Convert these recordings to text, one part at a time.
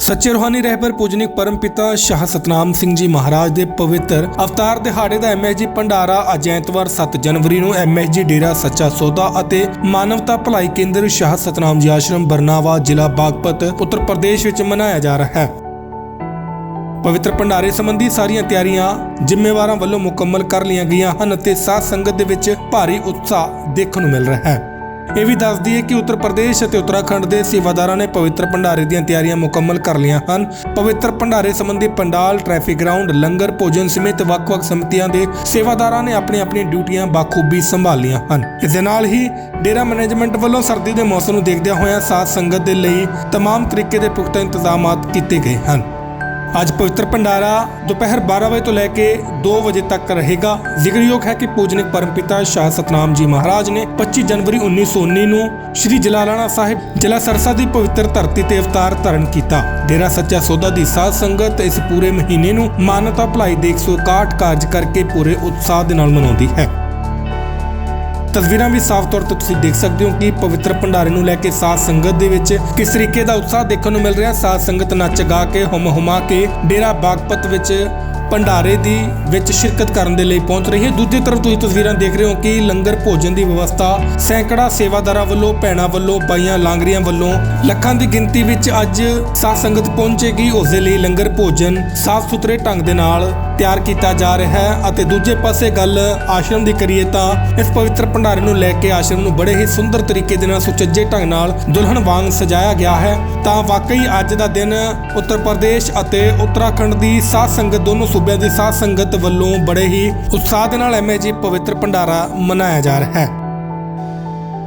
ਸੱਚੇ ਰੂਹਾਨੀ ਰਹਿਬਰ ਪੂਜਨਿਕ ਪਰਮਪਿਤਾ ਸ਼ਾਹ ਸਤਨਾਮ ਸਿੰਘ ਜੀ ਮਹਾਰਾਜ ਦੇ ਪਵਿੱਤਰ ਅਵਤਾਰ ਦਿਹਾੜੇ ਦਾ ਐਮਐਸਜੀ ਭੰਡਾਰਾ ਅੱਜ ਐਤਵਾਰ 7 ਜਨਵਰੀ ਨੂੰ ਐਮਐਸਜੀ ਡੇਰਾ ਸੱਚਾ ਸੌਦਾ ਅਤੇ ਮਾਨਵਤਾ ਭਲਾਈ ਕੇਂਦਰ ਸ਼ਾਹ ਸਤਨਾਮ ਜੀ ਆਸ਼ਰਮ ਬਰਨਾਵਾ ਜ਼ਿਲ੍ਹਾ ਬਾਗਪਤ, ਉੱਤਰ ਪ੍ਰਦੇਸ਼ ਵਿੱਚ ਮਨਾਇਆ ਜਾ ਰਿਹਾ ਹੈ। ਪਵਿੱਤਰ ਭੰਡਾਰੇ ਸੰਬੰਧੀ ਸਾਰੀਆਂ ਤਿਆਰੀਆਂ ਜ਼ਿੰਮੇਵਾਰਾਂ ਵੱਲੋਂ ਮੁਕੰਮਲ ਕਰ ਲਈਆਂ ਗਈਆਂ ਹਨ ਅਤੇ ਸਾਧ ਸੰਗਤ ਦੇ ਵਿੱਚ ਭਾਰੀ ਉਤਸ਼ਾਹ ਦੇਖਣ ਨੂੰ ਮਿਲ ਰਿਹਾ ਹੈ। ਇਹ ਵੀ ਦੱਸ ਦਈਏ ਕਿ ਉੱਤਰ ਪ੍ਰਦੇਸ਼ ਅਤੇ ਉੱਤਰਾਖੰਡ ਦੇ ਸੇਵਾਦਾਰਾਂ ਨੇ ਪਵਿੱਤਰ ਭੰਡਾਰੇ ਦੀਆਂ ਤਿਆਰੀਆਂ ਮੁਕੰਮਲ ਕਰ ਲਈਆਂ ਹਨ ਪਵਿੱਤਰ ਭੰਡਾਰੇ ਸੰਬੰਧੀ ਪੰਡਾਲ ਟ੍ਰੈਫਿਕ ਗਰਾਊਂਡ ਲੰਗਰ ਭੋਜਨ ਸਮੇਤ ਵੱਖ-ਵੱਖ ਸਮਿਤੀਆਂ ਦੇ ਸੇਵਾਦਾਰਾਂ ਨੇ ਆਪਣੀ ਆਪਣੀ ਡਿਊਟੀਆਂ ਬਾਖੂਬੀ ਸੰਭਾਲੀਆਂ ਹਨ ਇਸ ਦੇ ਨਾਲ ਹੀ ਡੇਰਾ ਮੈਨੇਜਮੈਂਟ ਵੱਲੋਂ ਸਰਦੀ ਦੇ ਮੌਸਮ ਨੂੰ ਦੇਖਦਿਆਂ ਹੋਇਆਂ ਸਾਧ ਸੰਗਤ ਦੇ ਲਈ तमाम ਤਰੀਕੇ ਦੇ ਪੁਖਤਾ ਇੰਤਜ਼ਾਮਾਤ ਕੀਤੇ ਗਏ ਹਨ ਅੱਜ ਪਵਿੱਤਰ ਭੰਡਾਰਾ ਦੁਪਹਿਰ 12 ਵਜੇ ਤੋਂ ਲੈ ਕੇ 2 ਵਜੇ ਤੱਕ ਰਹੇਗਾ। ਜ਼ਿਕਰਯੋਗ ਹੈ ਕਿ ਪੂਜਨਿਕ ਪਰਮਪਿਤਾ ਸ਼ਾਹ ਸਤਨਾਮ ਜੀ ਮਹਾਰਾਜ ਨੇ 25 ਜਨਵਰੀ 1919 ਨੂੰ ਸ੍ਰੀ ਜਲਾਲਾਣਾ ਸਾਹਿਬ ਜਲਾ ਸਰਸਾ ਦੀ ਪਵਿੱਤਰ ਧਰਤੀ ਤੇ ਅਵਤਾਰ ਧਾਰਨ ਕੀਤਾ। ਡੇਰਾ ਸੱਚਾ ਸੌਦਾ ਦੀ ਸਾਧ ਸੰਗਤ ਇਸ ਪੂਰੇ ਮਹੀਨੇ ਨੂੰ ਮਾਨਵਤਾ ਭਲਾਈ ਦੇ 161 ਕਾਰਜ ਕਰਕੇ ਪੂਰੇ ਉਤਸ਼ਾਹ ਦੇ ਨਾਲ ਮਨਾਉਂਦੀ ਹੈ। ਤਸਵੀਰਾਂ ਵੀ ਸਾਫ਼ ਤੌਰ ਤੇ ਤੁਸੀਂ ਦੇਖ ਸਕਦੇ ਹੋ ਕਿ ਪਵਿੱਤਰ ਭੰਡਾਰੇ ਨੂੰ ਲੈ ਕੇ ਸਾਧ ਸੰਗਤ ਦੇ ਵਿੱਚ ਕਿਸ ਤਰੀਕੇ ਦਾ ਉਤਸ਼ਾਹ ਦੇਖਣ ਨੂੰ ਮਿਲ ਰਿਹਾ ਸਾਧ ਸੰਗਤ ਨੱਚ ਗਾ ਕੇ ਹੁਮ ਹੁਮਾ ਕੇ ਡੇਰਾ ਬਾਗਪਤ ਵਿੱਚ ਭੰਡਾਰੇ ਦੀ ਵਿੱਚ ਸ਼ਿਰਕਤ ਕਰਨ ਦੇ ਲਈ ਪਹੁੰਚ ਰਹੀ। ਹੈ ਦੂਜੀ ਤਰਫ ਤੁਸੀਂ ਤਸਵੀਰਾਂ ਦੇਖ ਰਹੇ ਹੋ ਕਿ ਲੰਗਰ ਭੋਜਨ ਦੀ ਵਿਵਸਥਾ ਸੈਂਕੜਾ ਸੇਵਾਦਾਰਾਂ ਵੱਲੋਂ, ਭੈਣਾਂ ਵੱਲੋਂ, ਬਾਈਆਂ ਲਾਂਗਰੀਆਂ ਵੱਲੋਂ ਲੱਖਾਂ ਦੀ ਗਿਣਤੀ ਵਿੱਚ ਅੱਜ ਸਾਧ ਸੰਗਤ ਪਹੁੰਚੇਗੀ। ਉਸ ਦੇ ਲਈ ਲੰਗਰ ਭੋਜਨ ਸਾਫ਼ ਸੁਥਰੇ ਢੰਗ ਦੇ ਨਾਲ ਤਿਆਰ ਕੀਤਾ ਜਾ ਰਿਹਾ ਹੈ ਅਤੇ ਦੂਜੇ ਪਾਸੇ ਗੱਲ ਆਸ਼ਰਮ ਦੀ ਕਰੀਏ ਤਾਂ ਇਸ ਪਵਿੱਤਰ ਭੰਡਾਰੇ ਨੂੰ ਲੈ ਕੇ ਆਸ਼ਰਮ ਨੂੰ ਬੜੇ ਹੀ ਸੁੰਦਰ ਤਰੀਕੇ ਦੇ ਨਾਲ, ਸੁਚੱਜੇ ਢੰਗ ਨਾਲ ਦੁਲਹਨ ਵਾਂਗ ਸਜਾਇਆ ਗਿਆ ਹੈ। ਤਾਂ ਵਾਕਈ ਅੱਜ ਦਾ ਦਿਨ ਉੱਤਰ ਪ੍ਰਦੇਸ਼ ਅਤੇ ਉੱਤਰਾਖੰਡ ਦੀ ਸਾਧ ਸੰਗਤ ਦੋਨੋਂ ਸੂਬਿਆਂ ਦੀ ਸਾਧ ਸੰਗਤ ਵੱਲੋਂ ਬੜੇ ਹੀ ਉਤਸ਼ਾਹ ਦੇ ਨਾਲ ਐਮਏਜੀ ਪਵਿੱਤਰ ਭੰਡਾਰਾ ਮਨਾਇਆ ਜਾ ਰਿਹਾ ਹੈ।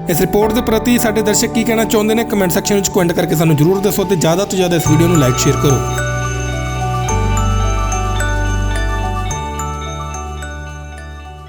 ਇਸ ਰਿਪੋਰਟ ਦੇ ਪ੍ਰਤੀ ਸਾਡੇ ਦਰਸ਼ਕ ਕੀ ਕਹਿਣਾ ਚਾਹੁੰਦੇ ਨੇ? ਕਮੈਂਟ ਸੈਕਸ਼ਨ ਵਿੱਚ ਕਮੈਂਟ ਕਰਕੇ ਸਾਨੂੰ ਜਰੂਰ ਦੱਸੋ ਤੇ ਜ਼ਿਆਦਾ ਤੋਂ ਜ਼ਿਆਦਾ ਇਸ ਵੀਡੀਓ ਨੂੰ ਲਾਈਕ ਸ਼ੇਅਰ ਕਰੋ।